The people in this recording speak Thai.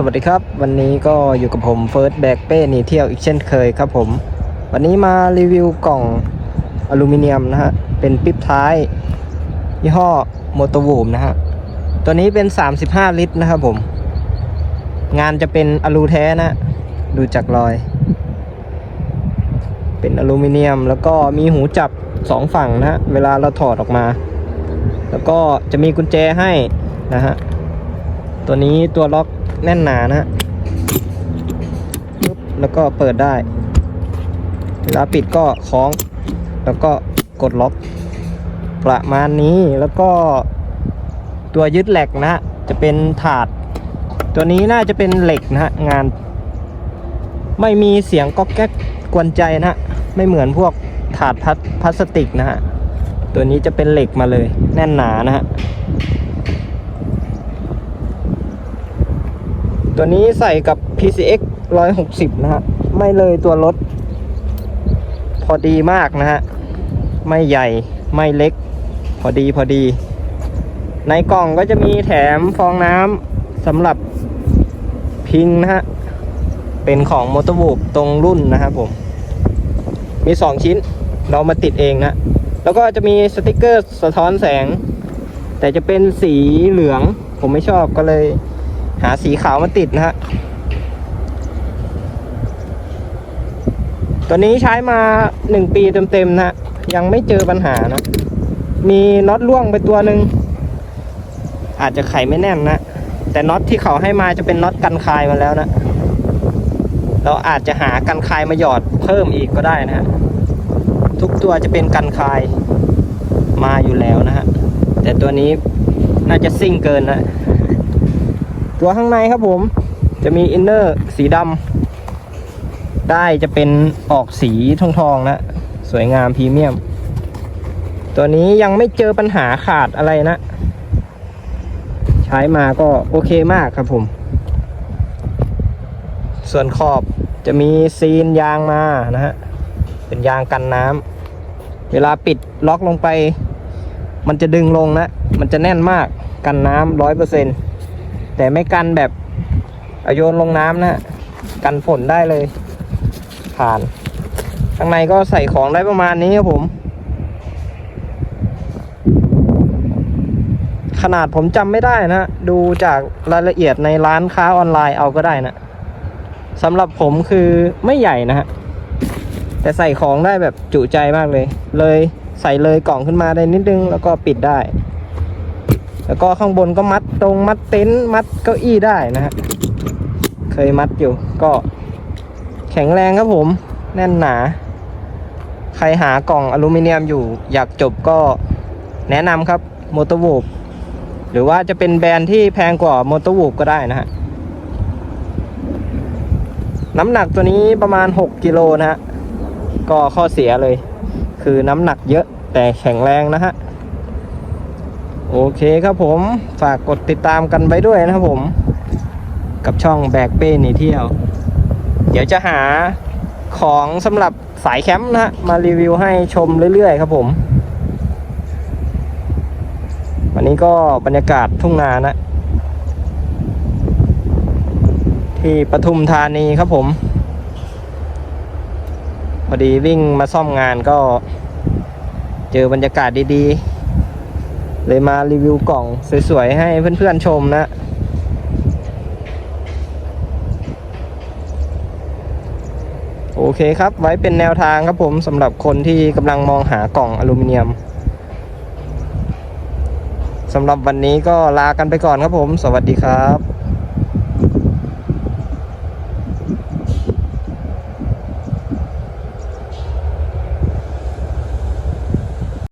สวัสดีครับ วันนี้ก็อยู่กับผมเฟิร์สแบกเป้หนีเที่ยวอีกเช่นเคยครับผม วันนี้มารีวิวกล่องอลูมิเนียมนะฮะ เป็นปิ๊บท้าย ยี่ห้อโมโตวูมนะฮะ ตัวนี้เป็น 35 ลิตรนะครับผม งานจะเป็นอลูแท้นะ ดูจากรอย เป็นอลูมิเนียมแล้วก็มีหูจับสองฝั่งนะฮะ เวลาเราถอดออกมา แล้วก็จะมีกุญแจให้นะฮะ ตัวนี้ตัวล็อก แน่นหนานะฮะปึ๊บแล้วก็เปิดได้ เวลาปิดก็คล้อง แล้วก็กดล็อก ประมาณนี้แล้วก็ตัวยึดเหล็กนะฮะจะเป็นถาด ตัวนี้น่าจะเป็นเหล็กนะฮะงาน ไม่มีเสียงก๊อกแก๊กกวนใจนะฮะไม่เหมือนพวกถาดพลาสติกนะฮะตัวนี้จะเป็นเหล็กมาเลย แน่นหนานะฮะ ตัวนี้ใส่กับ PCX 160 นะฮะ ไม่เลยตัวรถ พอดีมากนะฮะ ไม่ใหญ่ไม่เล็ก พอดีพอดี ในกล่องก็จะมีแถมฟองน้ำสำหรับพิงนะฮะ เป็นของมอเตอร์บูตรงรุ่นนะครับผม มี 2 ชิ้นเรามาติดเองนะ แล้วก็จะมีสติกเกอร์สะท้อนแสง แต่จะเป็นสีเหลือง ผมไม่ชอบก็เลย หาสีขาวมาติดนะฮะ ตัวนี้ใช้มาหนึ่งปีเต็มๆนะฮะยังไม่เจอปัญหานะ มีน็อตล่วงไปตัวหนึ่ง อาจจะไขไม่แน่นนะ แต่น็อตที่เขาให้มาจะเป็นน็อตกันคายมาแล้วนะ เราอาจจะหากันคายมาหยอดเพิ่มอีกก็ได้นะฮะ ทุกตัวจะเป็นกันคายมาอยู่แล้วนะฮะ แต่ตัวนี้น่าจะซิ่งเกินนะ ตัวข้างในครับผม จะมีอินเนอร์สีดำได้จะเป็นออกสีทองทองนะ สวยงามพรีเมียม ตัวนี้ยังไม่เจอปัญหาขาดอะไรนะ ใช้มาก็โอเคมากครับผม ส่วนขอบจะมีซีนยางมานะฮะ เป็นยางกันน้ำเวลาปิดล็อกลงไป มันจะดึงลงนะ มันจะแน่นมากกันน้ำร้อยเปอร์เซ็นต์ แต่ไม่กันแบบอโยนลงน้ำนะกันฝนได้เลย ผ่านข้างในก็ใส่ของได้ประมาณนี้ครับผม ขนาดผมจำไม่ได้นะ ดูจากรายละเอียดในร้านค้าออนไลน์เอาก็ได้นะสำหรับผมคือไม่ใหญ่นะฮะ แต่ใส่ของได้แบบจุใจมากเลย เลยใส่เลยกล่องขึ้นมาได้นิดนึงแล้วก็ปิดได้ แล้วก็ข้างบนก็มัดตรงมัดเต็นท์มัดเก้าอี้ได้นะฮะเคยมัดอยู่ก็แข็งแรงครับผมแน่นหนา ใครหากล่องอลูมิเนียมอยู่ อยากจบก็แนะนำครับมอเตอร์วูบหรือว่าจะเป็นแบรนด์ที่แพงกว่ามอเตอร์วูบก็ได้นะฮะน้ำหนักตัวนี้ประมาณ 6 กิโลนะฮะ ก็ข้อเสียเลย คือน้ำหนักเยอะแต่แข็งแรงนะฮะ โอเคครับผมฝากกดติดตามกันไว้ด้วยนะครับผม กับช่องแบกเป้หนีเที่ยว เดี๋ยวจะหาของสำหรับสายแคมป์นะฮะมารีวิวให้ชมเรื่อยๆครับผม วันนี้ก็บรรยากาศทุ่งนานะ ที่ปทุมธานีครับผม พอดีวิ่งมาซ่อมงานก็ เจอบรรยากาศดีๆ เลยมารีวิวกล่องสวยๆ ให้เพื่อนๆชมนะ โอเคครับ ไว้เป็นแนวทางครับผมสำหรับคนที่กำลังมองหากล่องอลูมิเนียมสำหรับวันนี้ก็ลากันไปก่อนครับผม สวัสดีครับ